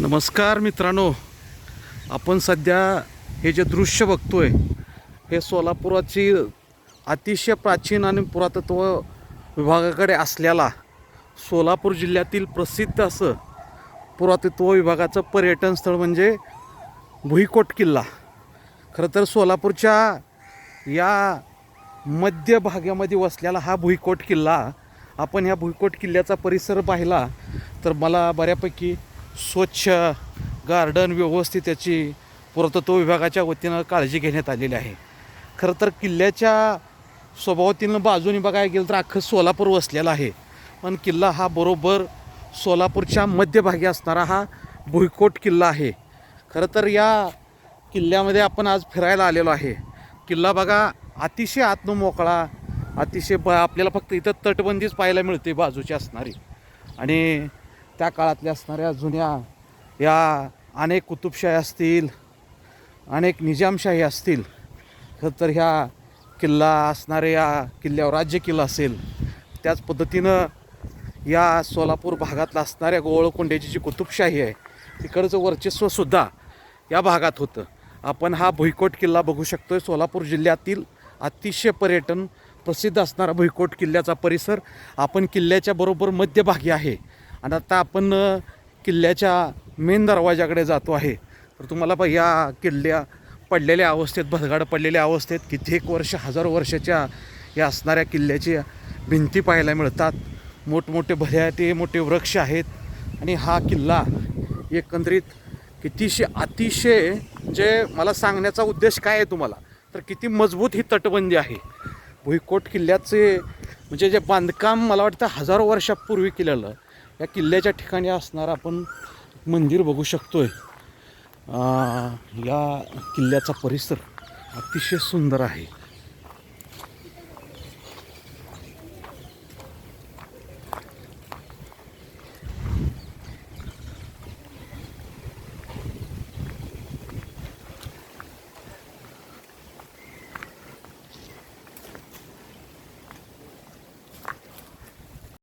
नमस्कार मित्रांनो आपण सध्या हे जे दृश्य बघतोय हे सोलापुराची अतिशय प्राचीन आणि पुरातत्व विभागाकडे असलेला सोलापूर जिल्ह्यातील प्रसिद्ध असं पुरातत्व विभागाचं पर्यटन स्थळ म्हणजे भुईकोट किल्ला. खरं तर सोलापूरच्या या मध्य भागामध्ये वसलेला हा भुईकोट किल्ला आपण ह्या भुईकोट किल्ल्याचा परिसर पाहिला तर मला बऱ्यापैकी स्वच्छ गार्डन व्यवस्थित त्याची पुरातत्व विभागाच्या वतीनं काळजी घेण्यात आलेली आहे. खरं तर किल्ल्याच्या स्वभावातील बाजूने बघायला गेलं तर अख्खं सोलापूर वसलेला आहे. पण किल्ला हा बरोबर सोलापूरच्या मध्यभागी असणारा हा भुईकोट किल्ला आहे. खरं तर या किल्ल्यामध्ये आपण आज फिरायला आलेलो आहे. किल्ला बघा अतिशय आत्म मोकळा अतिशय ब आपल्याला फक्त इथं तटबंदीच पाहायला मिळते बाजूची असणारी. आणि त्या काळातल्या असणाऱ्या जुन्या या अनेक कुतुबशाही असतील अनेक निजामशाही असतील खरं तर ह्या किल्ला असणारे या किल्ल्यावर राज्य किल्ला असेल त्याच पद्धतीनं या सोलापूर भागातला असणाऱ्या गोवळकोंड्याची जी कुतुबशाही आहे तिकडचं वर्चस्वसुद्धा या भागात होतं. आपण हा भुईकोट किल्ला बघू शकतो आहे सोलापूर जिल्ह्यातील अतिशय पर्यटन प्रसिद्ध असणारा भुईकोट किल्ल्याचा परिसर आपण किल्ल्याच्या बरोबर मध्यभागी आहे. आणि आता आपण किल्ल्याच्या मेन दरवाजाकडे जातो आहे. तर तुम्हाला पण या किल्ल्या पडलेल्या अवस्थेत भदगाड पडलेल्या अवस्थेत कित्येक वर्ष हजारो वर्षाच्या या असणाऱ्या किल्ल्याची भिंती पाहायला मिळतात. मोठमोठे भऱ्याटे मोठे वृक्ष आहेत. आणि हा किल्ला एकंदरीत कितीशे अतिशय जे मला सांगण्याचा उद्देश काय आहे तुम्हाला? तर किती मजबूत ही तटबंदी आहे. भुईकोट किल्ल्याचे म्हणजे जे बांधकाम मला वाटतं हजारो वर्षापूर्वी केलेलं या किल्ल्याच्या ठिकाणी असणारं आपण मंदिर बघू शकतो आहे या किल्ल्याचा परिसर अतिशय सुंदर आहे.